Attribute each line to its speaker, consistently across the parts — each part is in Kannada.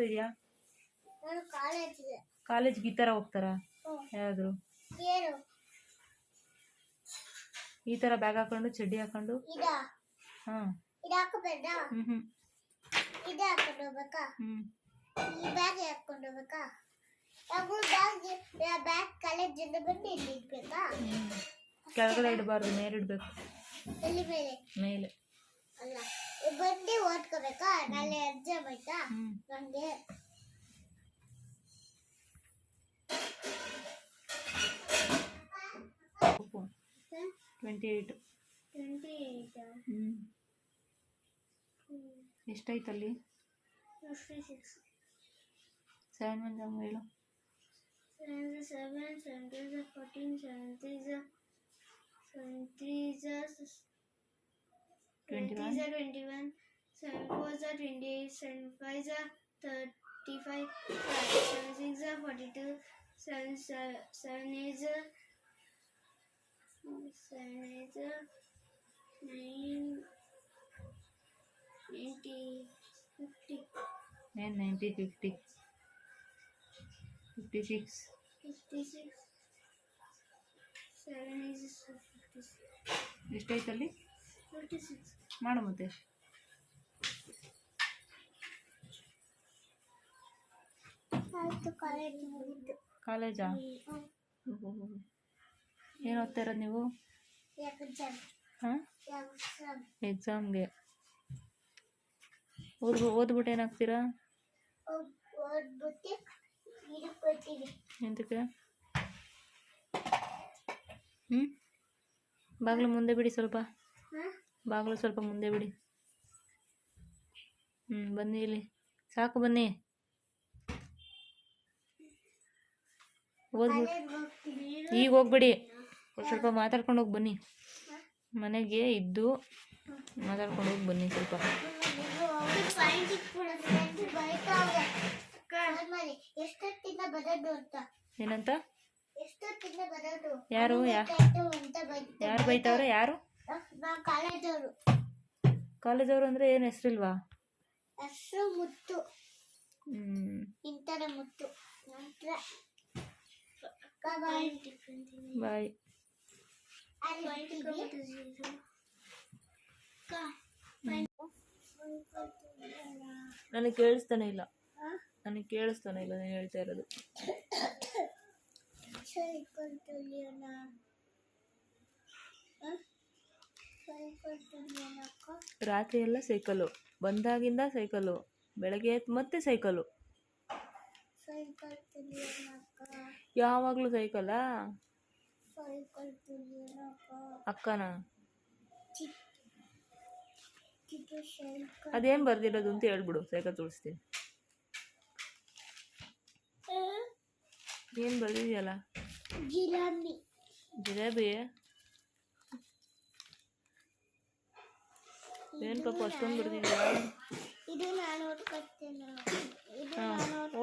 Speaker 1: ಓದಿಸ್ತಾ ಇದೆಯಾ
Speaker 2: ನಾನು ಕಾಲೇಜ್ ಇದೆ
Speaker 1: ಕಾಲೇಜ್ಗೆ ಈ ಥರ ಹೋಗ್ತಾರಾ
Speaker 2: ಹ್ಮ್.
Speaker 1: ಯಾರಾದರೂ
Speaker 2: ಏನು
Speaker 1: ಈ ಥರ ಬ್ಯಾಗ್ ಹಾಕೊಂಡು ಚಡ್ಡಿ ಹಾಕೊಂಡು
Speaker 2: ಇದ
Speaker 1: ಹಾಂ
Speaker 2: ಇದು ಹಾಕೋಬೇಡ
Speaker 1: ಹ್ಞೂ ಹ್ಞೂ
Speaker 2: ಇದು ಹಾಕೊಂಡು ಹೋಗ್ಬೇಕಾ
Speaker 1: ಹ್ಞೂ
Speaker 2: ಈ ಬ್ಯಾಗ್ ಹಾಕೊಂಡು ಹೋಗ್ಬೇಕಾ ಯಾವಾಗಲೂ ಬ್ಯಾಗ್ ಬ್ಯಾಗ್ ಕಾಲೇಜಿಂದ ಬಂದು ಇಲ್ಲಿ ಇಡ್ಬೇಕಾ
Speaker 1: ಕೆಳಗಡೆ ಇಡಬಾರ್ದು ಮೇಲೆ ಇಡಬೇಕು
Speaker 2: ಎಲ್ಲಿ ಮೇಲೆ
Speaker 1: ಮೇಲೆ
Speaker 2: ಅಲ್ಲ ಬಂದು ಓದ್ಕೋಬೇಕಾ? ನಾಳೆ ಎಕ್ಸಾಮ್ ಆಯ್ತಾ? ನನಗೆ
Speaker 1: ಟ್ವೆಂಟಿ ಏಯ್ಟ್
Speaker 2: ಟ್ವೆಂಟಿ ಏಯ್ಟ್
Speaker 1: ಎಷ್ಟಾಯ್ತಲ್ಲಿ?
Speaker 2: ಸಿಕ್ಸ್
Speaker 1: ಸೆವೆನ್ ಮಂದಿ ಹಂಗೆ ಹೇಳು
Speaker 2: seven seventy fourteen seventy seventy
Speaker 1: twenty one
Speaker 2: ಸೆನ್ಫೈಸ twenty ಸೆನ್ಫೈಸ thirty five six forty two ಸೆನ್ ಸೆನ್ ಏಜ ಸೆನ್ ಏಜ nine ninety fifty nine ninety
Speaker 1: fifty
Speaker 2: fifty
Speaker 1: six fifty
Speaker 2: college? ಕಾಲೇಜಾ
Speaker 1: ಏನು ಓದ್ತಾ ಇರೋದು ನೀವು? ಹಾಂ?
Speaker 2: ಎಕ್ಸಾಮ್
Speaker 1: ಎಕ್ಸಾಮ್ಗೆ ಓದ್ ಓದ್ಬಿಟ್ಟು ಏನಾಗ್ತೀರಾ? ಎಂತಕ್ಕೆ? ಹ್ಞೂ ಬಾಗಿಲು ಮುಂದೆ ಬಿಡಿ ಸ್ವಲ್ಪ. ಬಾಗಿಲು ಸ್ವಲ್ಪ ಮುಂದೆ ಬಿಡಿ. ಹ್ಞೂ ಬನ್ನಿ ಇಲ್ಲಿ. ಸಾಕು ಬನ್ನಿ. ಓದ್ಬಿಟ್ಟು ಈಗ ಹೋಗ್ಬಿಡಿ. ಸ್ವಲ್ಪ ಮಾತಾಡ್ಕೊಂಡು ಹೋಗಿ ಬನ್ನಿ. ಮನೆಗೆ ಇದ್ದು ಮಾತಾಡ್ಕೊಂಡು ಹೋಗಿ ಬನ್ನಿ ಸ್ವಲ್ಪ. ಏನಂತ? ಯಾರು? ಯಾರು ಬೈತಾವ್ರೆ? ಯಾರು?
Speaker 2: ಕಾಲೇಜವರು
Speaker 1: ಅಂದ್ರೆ ಏನು ಹೆಸರಿಲ್ವಾ?
Speaker 2: ಹೆಸರು ಮುತ್ತು.
Speaker 1: ಹ್ಞೂ
Speaker 2: ಇಂತರ ಮುತ್ತು. ನಂತರ ಬಾಯ್
Speaker 1: ಬಾಯ್ ನನಗೆ ಕೇಳಿಸ್ತಾನೆ ಇಲ್ಲ. ನನಗೆ ಕೇಳಿಸ್ತಾನೆ ಇಲ್ಲ ನಾನು ಹೇಳ್ತಾ ಇರೋದು.
Speaker 2: ಸೈಕಲ್ ತುಳಿಯೋಣ ಸೈಕಲ್ ತುಳಿಯೋಣಕ್ಕ
Speaker 1: ರಾತ್ರಿ ಎಲ್ಲ ಸೈಕಲ್ಲು ಬಂದಾಗಿಂದ ಸೈಕಲ್ಲು ಬೆಳಗ್ಗೆ ಎದ್ದು ಮತ್ತೆ ಸೈಕಲ್ಲು
Speaker 2: ಸೈಕಲ್ ತುಳಿಯೋಣಕ್ಕ
Speaker 1: ಯಾವಾಗಲೂ ಸೈಕಲ್ಲ
Speaker 2: ಸೈಕಲ್? ತುಳಿಯೋಣಕ್ಕ
Speaker 1: ಅಕ್ಕನ?
Speaker 2: ಅದೇನ್ ಚಿಕ್ಕ ಸೈಕಲ್
Speaker 1: ಅದೇನು ಬರ್ದಿರೋದು ಅಂತ ಹೇಳ್ಬಿಡು ಸೈಕಲ್ ತುಳಿಸ್ತೀನಿ ಏನು ಬರ್ದಿದ್ಯಲ್ಲ?
Speaker 2: ಜಿಲಾಬಿ.
Speaker 1: ಜಿಲೇಬಿ? ಏನು ಪಾಪ ಅಷ್ಟೊಂದು ಬರ್ದಿದ್ಯಾ?
Speaker 2: ಇದು ನಾನು ಓದ್ಕೊಳ್ತೇನೆ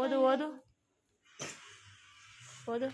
Speaker 1: ಓದು ಓದು ಓದು